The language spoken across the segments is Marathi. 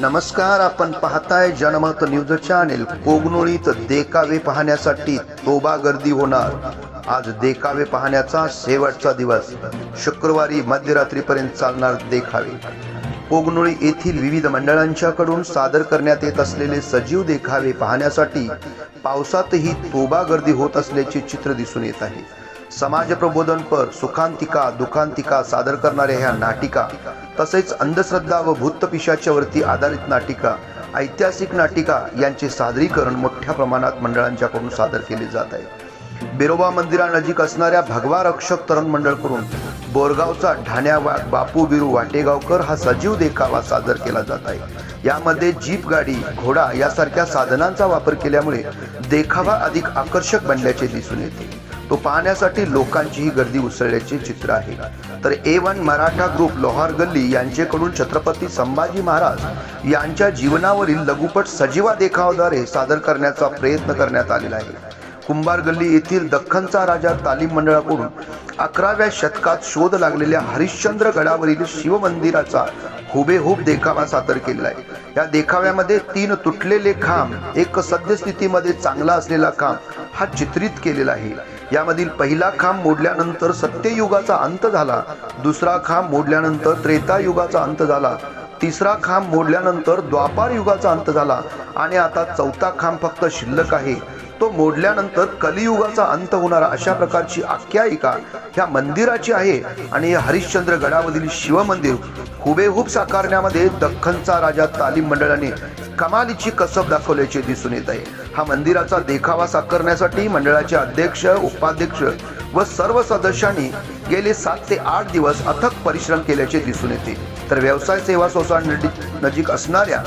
नमस्कार आपण पाहताय जनमत न्यूज चॅनेल. कोगनोळीत देखावे पाहण्यासाठी तोबा गर्दी होणार. आज देखावे पाहण्याचा शेवटचा दिवस. शुक्रवारी मध्यरात्रीपर्यंत चालणार देखावे. कोगनोळी येथील विविध मंडळांच्याकडून सादर करण्यात येत असलेले सजीव देखावे पाहण्यासाठी पावसातही तोबा गर्दी होत असल्याचे चित्र दिसून येत आहे. समाज प्रबोधनपर सुखांतिका दुखांतिका सादर करणाऱ्या ह्या नाटिका तसेच अंधश्रद्धा व भूतपिशाच्यावरती आधारित नाटिका ऐतिहासिक नाटिका यांचे सादरीकरण मोठ्या प्रमाणात मंडळांच्याकडून सादर केले जात आहे. बिरोबा मंदिरानजीक असणाऱ्या भगवा रक्षक तरण मंडळकडून बोरगावचा ढाण्यावा बापू बिरू वाटेगावकर हा सजीव देखावा सादर केला जात आहे. यामध्ये जीप गाडी घोडा यासारख्या साधनांचा वापर केल्यामुळे देखावा अधिक आकर्षक बनल्याचे दिसून येते. तो पाहण्यासाठी लोकांचीही गर्दी उसळल्याचे चित्र आहे. तर A one Maratha group Lohar Galli यांचेकडून Chhatrapati Sambhaji Maharaj यांच्या जीवनावरील लघुपट सजीवा देखावाद्वारे सादर करण्याचा प्रयत्न करण्यात आलेला आहे. कुंभार गल्ली येथील दख्खनचा राजा तालीम मंडळाकडून अकराव्या शतकात शोध लागलेल्या हरिश्चंद्र गडावरील शिवमंदिराचा हुबेहूब देखावा सादर केलेला आहे. या देखाव्यामध्ये तीन तुटलेले खांब एक सद्यस्थितीमध्ये चांगला असलेला खांब हा चित्रित केलेला आहे. यामधील पहिला खांब मोडल्यानंतर सत्ययुगाचा अंत झाला. दुसरा खांब मोडल्यानंतर त्रेतायुगाचा अंत झाला. तिसरा खांब मोडल्यानंतर द्वापार युगाचा अंत झाला. आणि आता चौथा खांब फक्त शिल्लक आहे. तो मोडल्यानंतर कलियुगाचा अंत होणारा अशा प्रकारची आख्यायिका ह्या मंदिराची आहे. आणि हे हरिश्चंद्र गडावरील शिवमंदिर हुबेहूब साकारण्यामध्ये दख्खनचा राजा तालीम मंडळाने कमालीची कसब दाखवल्याचे दिसून येत आहे. हा मंदिराचा देखावा साकारण्यासाठी मंडळाचे अध्यक्ष उपाध्यक्ष व सर्व सदस्यांनी गेले सात ते आठ दिवस अथक परिश्रम केल्याचे दिसून येते. तर व्यवसाय सेवा सोसायटी नजीक असणाऱ्या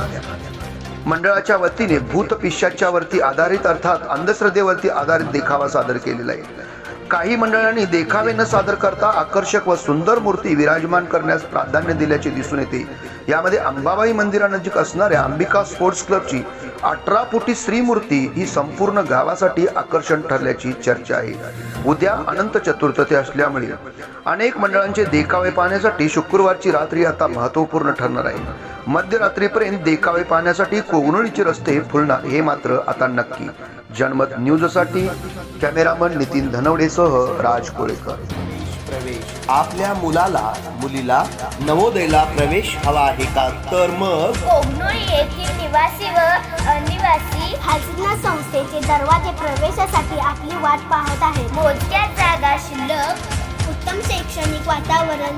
मंडळाच्या वतीने भूतपिशाच्या वरती आधारित अर्थात अंधश्रद्धेवरती आधारित देखावा सादर केलेला आहे. काही मंडळांनी देखावे न सादर करता आकर्षक व सुंदर मूर्ती विराजमान करण्यास प्राधान्य दिल्याचे दिसून येते. यामध्ये अंबाबाई मंदिरानजीक असणाऱ्या अंबिका स्पोर्ट्स क्लबची अठरा फुटी श्रीमूर्ती ही संपूर्ण गावासाठी आकर्षण ठरल्याची चर्चा आहे. उद्या अनंत चतुर्थी असल्यामुळे अनेक मंडळांचे देखावे पाहण्यासाठी शुक्रवारची रात्री आता महत्त्वपूर्ण ठरणार आहे. मध्यरात्रीपर्यंत देखावे पाहण्यासाठी कोगनोळीचे रस्ते फुलणार हे मात्र आता नक्की. जनमत न्यूजसाठी कॅमेरामन नितीन धनवडेसह राज कोळेकर प्रवेश आपल्या मुलाला मुलीला नवोदयला प्रवेश हवा आहे का? तर मग? कोगनोळी येथील निवासी व अनिवासी हाजना संस्थेचे दरवाजे प्रवेशासाठी आपली वाट पाहत आहेत. मोजक्या जागा शिल्लक उत्तम शैक्षणिक वातावरण